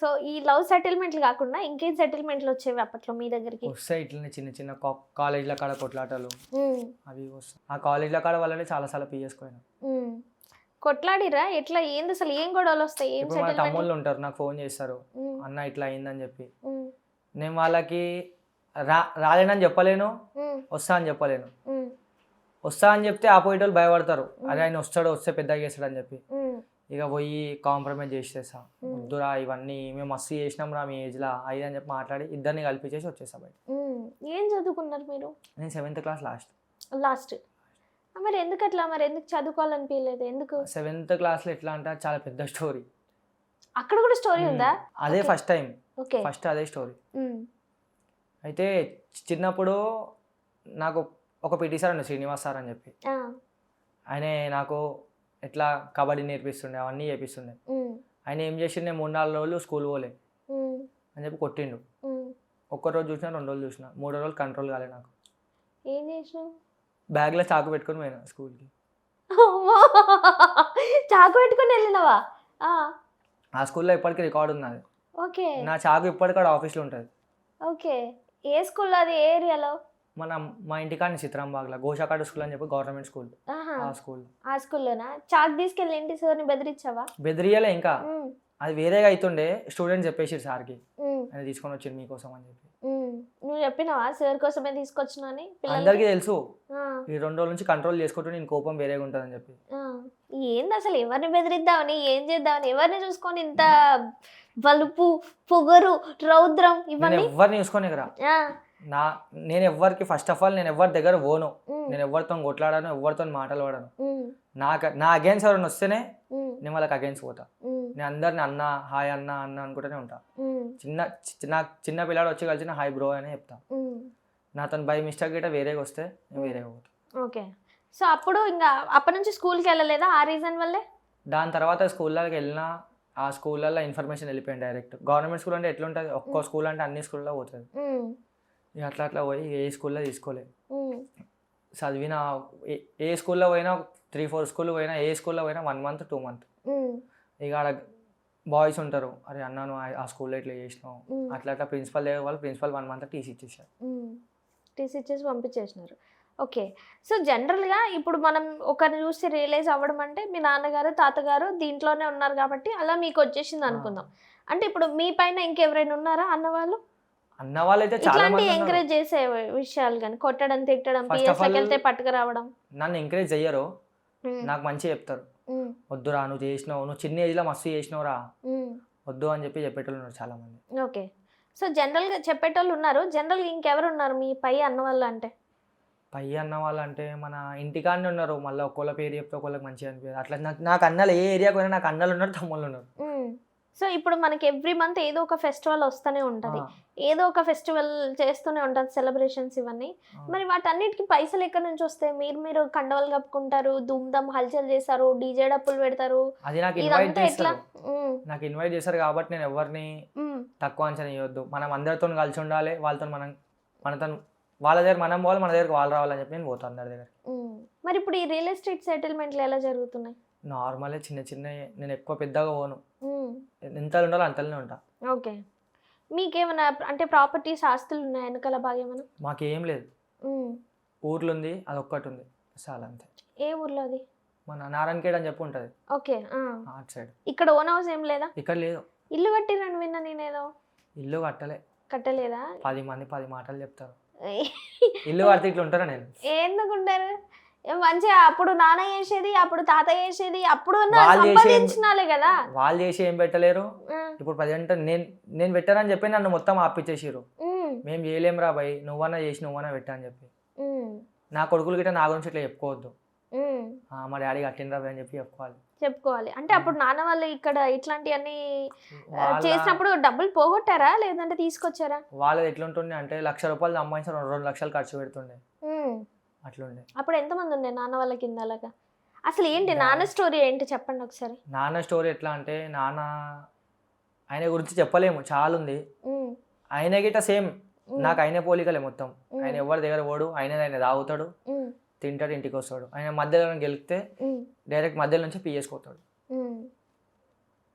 So ఈ love సెటిల్మెంట్లు కాకుండా ఇంకేం సెటిల్మెంట్లు వచ్చేవి అప్పట్లో మీ దగ్గరికి? వస్తాయి ఇట్లనే చిన్న చిన్న కాలేజ్ల కాడ కొట్లాటలు. అవి వస్తాయి ఆ కాలేజ్ల కాడ వల్లనే చాలా సార్లు పిఎస్కోయినా. కొట్లాడిరా? ఎట్లా? ఏంది అసలు? ఏం గొడవలు వస్తాయి? ఏం ఇప్పుడు సెటిల్మెంట్ తమ్ముళ్ళు ఉంటారు నాకు ఫోన్ చేస్తారు. అన్న ఇట్లా అయిందని చెప్పి. నేను వాళ్ళకి రా రాలేనని చెప్పలేను వస్తా అని చెప్పలేను. వస్తా అని చెప్తే ఆపోజిట్ వాళ్ళు భయపడతారు. అరే ఆయన వస్తాడు వస్తే పెద్దగా చేస్తాడు అని చెప్పి ఇక పోయి కాంప్రమైజ్ చేసేసా. వద్దురా ఇవన్నీ మేము మస్తు చేసినాం రా మీ ఏజ్లో అయ్యి అని చెప్పి మాట్లాడి ఇద్దరిని కలిపించేసి వచ్చేసా బయట. ఏం చదువుకున్నారు మీరు? నేను సెవెంత్ క్లాస్ లాస్ట్. లాస్ట్. మరి ఎందుకు అట్లా మరి ఎందుకు చదువుకోవాలనిపించలేదు ఎందుకు? సెవెంత్ క్లాస్లో ఎట్లా అంటే అది చాలా పెద్ద స్టోరీ. అక్కడ కూడా స్టోరీ ఉందా? అదే. First time. ఓకే. ఫస్ట్ అదే స్టోరీ. అయితే చిన్నప్పుడు నాకు ఒక పిటి సార్ ఉండే శ్రీనివాస్ సార్ అని చెప్పి. ఆయన నాకు ఎట్లా కబడ్డీ నేర్పిస్తుండే అవన్నీ చేపిస్తుండే. ఆయన ఏం చేసిండే మూడు నాలుగు రోజులు స్కూల్ పోలే. అని చెప్పి కొట్టిండు. ఒక్క రోజు చూసినా రెండు రోజులు చూసిన మూడో రోజులు కంట్రోల్ కాలే నాకు. ఏం చేసినావు? బ్యాగ్లో చాకు పెట్టుకొని పోయినా స్కూల్కి! చాకు పెట్టుకుని వెళ్ళినావా? ఆ, ఆ స్కూల్లో ఇప్పటికీ రికార్డు ఉన్నది. ఓకే. నా చాకు ఇప్పటికాడ ఆఫీస్లో ఉంటుంది. ఓకే. ఏ స్కూల్లో అది? ఏ ఏరియాలో మన మా ఇంటికాడ చిత్రంబాగ్లో గోషాకాడు స్కూల్ అని చెప్పి గవర్నమెంట్ స్కూల్. ఆ స్కూల్. ఆ స్కూల్లోనా? చాక్ తీసుకెళ్ళి ఏంటి సార్ని బెదిరించావా? బెదిరియలే ఇంకా. అది వేరేగా అవుతుండే స్టూడెంట్ చెప్పేసి సార్కి. ఆయన తీసుకొని వచ్చింది మీకోసం అని చెప్పి. నువ్వు చెప్పినావా సార్ కోసమే తీసుకొచ్చినా అని? అందరికీ తెలుసు. ఈ రెండు రోజుల నుంచి కంట్రోల్ చేసుకుంటూ నేను కోపం వేరేగా ఉంటుందని చెప్పి. ఏంది అసలు ఎవరిని బెదిరిద్దామని ఏం చేద్దామని? ఎవరిని చూసుకొని ఇంత వలుపు పొగరు రౌద్రం నేను ఇవన్నీ? ఎవరిని చూసుకొని ఆ, నా నేను ఎవరికి ఫస్ట్ ఆఫ్ ఆల్ నేను ఎవరి దగ్గర పోను. నేను ఎవరితో కొట్లాడాను ఎవరితో మాటలు పడను నాకు నా అగేన్స్ ఎవరైనా వస్తేనే నేను వాళ్ళకి అగేన్స్ పోతా. నేను అందరిని అన్న హాయ్ అన్న అన్న అనుకుంటూనే ఉంటా. చిన్న నా చిన్న పిల్లాడు వచ్చి కలిసిన హాయ్ బ్రో అని చెప్తా. నాతో బై మిస్టేక్ గిట్ట వేరేగా వస్తే నేను వేరేగా పోతా. ఓకే. సో అప్పుడు ఇంకా అప్పటి నుంచి స్కూల్కి వెళ్ళలేదా ఆ రీజన్ వల్లే? దాని తర్వాత స్కూల్లోకి వెళ్ళినా ఆ స్కూళ్ళల్లో ఇన్ఫర్మేషన్ వెళ్ళిపోయింది డైరెక్ట్ గవర్నమెంట్ స్కూల్ అంటే ఎట్లుంటుంది? ఒక్కో స్కూల్ అంటే అన్ని స్కూల్లో పోతుంది. ఇక అట్లా అట్లా పోయి ఏ స్కూల్లో తీసుకోలే. చదివిన ఏ- స్కూల్లో పోయినా త్రీ ఫోర్ స్కూల్ పోయినా ఏ స్కూల్లో పోయినా వన్ మంత్ టూ మంత్. ఇక ఆడ బాయ్స్ ఉంటారు. అరే అన్నాను ఆ స్కూల్లో ఇట్లా చేసినావు. అట్లా అట్లా ప్రిన్సిపల్ దగ్గర వాళ్ళు ప్రిన్సిపల్ వన్ మంత్ టీసీ ఇచ్చేసారు. టీసీ ఇచ్చేసి పంపించేసినారు. ఓకే. సో జనరల్గా ఇప్పుడు మనం ఒకరిని చూసి రియలైజ్ అవ్వడం అంటే మీ నాన్నగారు తాతగారు దీంట్లోనే ఉన్నారు కాబట్టి అలా మీకు వచ్చేసింది అనుకుందాం. అంటే ఇప్పుడు మీ పైన ఇంకెవరైనా ఉన్నారా అన్నవాళ్ళు? అన్న వాళ్ళైతే చాలా మంది. ఎంకరేజ్ చేసే విషయాలు కానీ కొట్టడం తిట్టడం all- వెళ్తే పట్టుకురావడం. నన్ను ఎంకరేజ్ చెయ్యరు. నాకు మంచిగా చెప్తారు. వద్దురా నువ్వు చేసినావు నువ్వు చిన్న ఏజ్లో మస్తు చేసినావురా. వద్దు అని చెప్పి చెప్పేటోళ్ళు ఉన్నారు చాలా మంది. ఓకే. సో జనరల్గా చెప్పేటోళ్ళు ఉన్నారు. జనరల్గా ఇంకెవరు ఉన్నారు మీ పై అన్న వాళ్ళు అంటే? పై అన్న వాళ్ళంటే మన ఇంటికాడనే ఉన్నారు. మళ్ళీ ఒక్కోళ్ళ పేరు చెప్తే ఒక్కోళ్ళకి మంచిగా అనిపించదు అట్లా నాకు అన్నలు ఏ ఏరియాకి పోయినా నాకు అన్నలు ఉన్నారు తమ్ముళ్ళు ఉన్నారు. సో ఇప్పుడు మనకి ఎవ్రీ మంత్ ఏదో ఒక ఫెస్టివల్ వస్తూనే ఉంటుంది. ఏదో ఒక ఫెస్టివల్ చేస్తూనే ఉంటుంది సెలబ్రేషన్స్ ఇవన్నీ. మరి వాటన్నిటికి పైసలు ఎక్కడి నుంచి వస్తాయి? మీరు మీరు కండవలు కప్పుకుంటారు ధూమ్ధామ్ హల్చల్ చేస్తారు డీజే డప్పులు పెడతారు. అది నాకు ఇన్వైట్ చేస్తారు. నాకు ఇన్వైట్ చేస్తారు కాబట్టి నేను ఎవరిని. తక్కువ అంచనా వేయొద్దు. మనం అందరితో కలిసి ఉండాలి వాళ్ళతో మనం మనతో వాళ్ళ దగ్గర మనం పోవాలి మన దగ్గర వాళ్ళు రావాలని చెప్పి నేను పోతాను అందరి దగ్గర. మరి ఇప్పుడు ఈ రియల్ ఎస్టేట్ సెటిల్మెంట్లు ఎలా జరుగుతున్నాయి? నార్మలే చిన్న చిన్న నేను ఎక్కువ పెద్దగా పోను. ఎంత ఉండాలో అంతలోనే ఉంటా. ఓకే. మీకేమైనా అంటే ప్రాపర్టీస్ ఆస్తులు ఉన్నాయి వెనకాల బాగా ఏమైనా మాకేం లేదు. ఊర్లు ఉంది అది ఒక్కటి ఉంది చాలా అంతే. ఏ ఊర్లో అది? మన నారాయణఖేడ్ అని చెప్పి ఉంటుంది. ఓకే. అటు సైడ్. ఇక్కడ ఓన్ హౌస్ ఏం లేదా? ఇక్కడ లేదు. ఇల్లు కట్టిరని విన్నా నేనేదో. ఇల్లు కట్టలే. కట్టలేదా? పది మంది పది మాటలు చెప్తారు. ఇల్లు కడితే ఇట్లా ఉంటారా నేను? ఎందుకుంటారు? మంచిగా అప్పుడు నాన్న చేసేది అప్పుడు తాత చేసేది అప్పుడు సంపాదించినాలే కదా. వాళ్ళు చేసి ఏం పెట్టలేరు? ఇప్పుడు ప్రజెంట్ నేను నేను పెట్టానని చెప్పి నన్ను మొత్తం ఆపిచ్చేసిరు మేము చేయలేం రా భయ్ నువ్వన్నా చేసి నువ్వన్నా పెట్టా అని చెప్పి. నా కొడుకులు గిట్ట నా గురించి ఇట్లా చెప్పుకోవద్దు. మా డాడీ కట్టినరా భయ్ అని చెప్పి చెప్పుకోవాలి. చెప్పుకోవాలి. అంటే అప్పుడు నాన్న వాళ్ళు ఇక్కడ ఇట్లాంటివన్నీ చేసినప్పుడు డబ్బులు పోగొట్టారా? లేదంటే తీసుకొచ్చారా? వాళ్ళది ఎట్లుంటుండే అంటే లక్ష రూపాయలు సంపాదించిన రెండు రెండు లక్షలు ఖర్చు పెడుతుండే. అట్లుండే. అప్పుడు ఎంతమంది ఉండే నాన్న వాళ్ళ కింద అలాగా? అసలు ఏంటి నాన్న స్టోరీ ఏంటి చెప్పండి ఒకసారి? నాన్న స్టోరీ ఎట్లా అంటే నాన్న ఆయన గురించి చెప్పలేము చాలా ఉంది ఆయన గిట్ట సేమ్. నాకు ఆయన పోలికలే మొత్తం. ఆయన ఎవరి దగ్గర పోడు ఆయన ఆయన తాగుతాడు తింటాడు ఇంటికి వస్తాడు ఆయన మధ్యలో గెలిస్తే డైరెక్ట్ మధ్యలో నుంచి పిఎస్కి పోతాడు ఉమ్.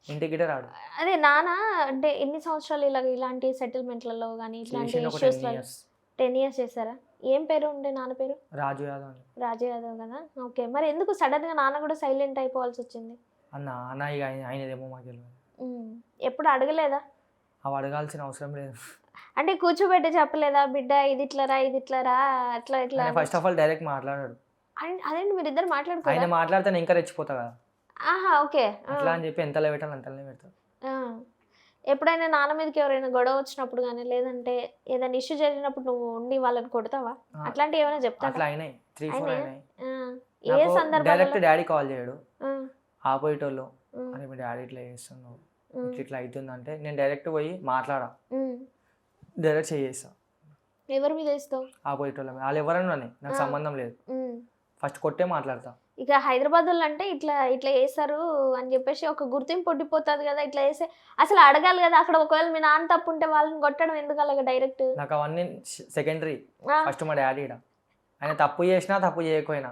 ఇంటికి రాడు. అదే నాన్న అంటే ఎన్ని సంవత్సరాలు ఇలా ఇలాంటి సెటిల్మెంట్లలో కానీ ఇట్లాంటి ఇష్యూస్ ఇయర్స్ టెన్ ఇయర్స్ చేశారా? ఏం పేరు ఉండే నాన్న పేరు? రాజు యాదవ్ రాజు యాదవ్ కదా? ఓకే మరి ఎందుకు సడన్గా నాన్న కూడా సైలెంట్ అయిపోవాల్సి వచ్చింది? అన్న అన్న ఇక ఆయన ఆయనదేమో మాకు తెలియదు. ఎప్పుడు అడగలేదా? అవి అడగాల్సిన అవసరం లేదు. అంటే కూర్చోబెట్టి చెప్పలేదా? బిడ్డ ఇది ఇట్లరా ఇది ఇట్లరా అట్లా ఇట్లా ఆయన ఫస్ట్ ఆఫ్ ఆల్ డైరెక్ట్ మాట్లాడాడు. అదేంటి మీరు ఇద్దరు ఆయన మాట్లాడుకోరా? మాట్లాడితే నేను ఇంకా రెచ్చిపోతా కదా. ఆహా ఓకే అట్లా అని చెప్పి ఎంతలో పెట్టాలి అంతలోనే పెడతాను ఆ. ఎప్పుడైనా నాన్న మీదకి ఎవరైనా గొడవ వచ్చినప్పుడు కానీ లేదంటే ఏదైనా ఇష్యూ జరిగినప్పుడు నువ్వు ఉండి వాళ్ళని కొడతావా. అట్లాంటివి ఏమైనా ఆ. ఏ డైరెక్ట్ సందర్భంలో డాడీ కాల్ చేయడు. వాళ్ళు అని మీ డాడీ ఇట్లా చేస్తున్నావు. ఇట్లా ఇట్లా అవుతుందంటే నేను డైరెక్ట్ పోయి మాట్లాడా? డైరెక్ట్ చేసేస్తా. ఎవరి మీద వేస్తావు? వాళ్ళ మీద. వాళ్ళు ఎవరైనా నాకు. సంబంధం లేదు. ఫస్ట్ కొట్టే మాట్లాడతా. ఇక హైదరాబాద్ వాళ్ళు అంటే ఇట్లా ఇట్లా వేస్తారు అని చెప్పేసి ఒక గుర్తింపు ఉండిపోతుంది కదా ఇట్లా వేస్తే అసలు అడగాలి కదా అక్కడ ఒకవేళ మీ నాన్న తప్పు ఉంటే వాళ్ళని కొట్టడం ఎందుకు అలాగ డైరెక్ట్ నాకు అవన్నీ సెకండరీ ఫస్ట్ మా డాడీ ఆయన తప్పు చేసినా తప్పు చేయకపోయినా.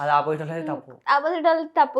అది ఆపోజిట్ వాళ్ళది తప్పు. ఆపోజిట్ వాళ్ళకి తప్పు.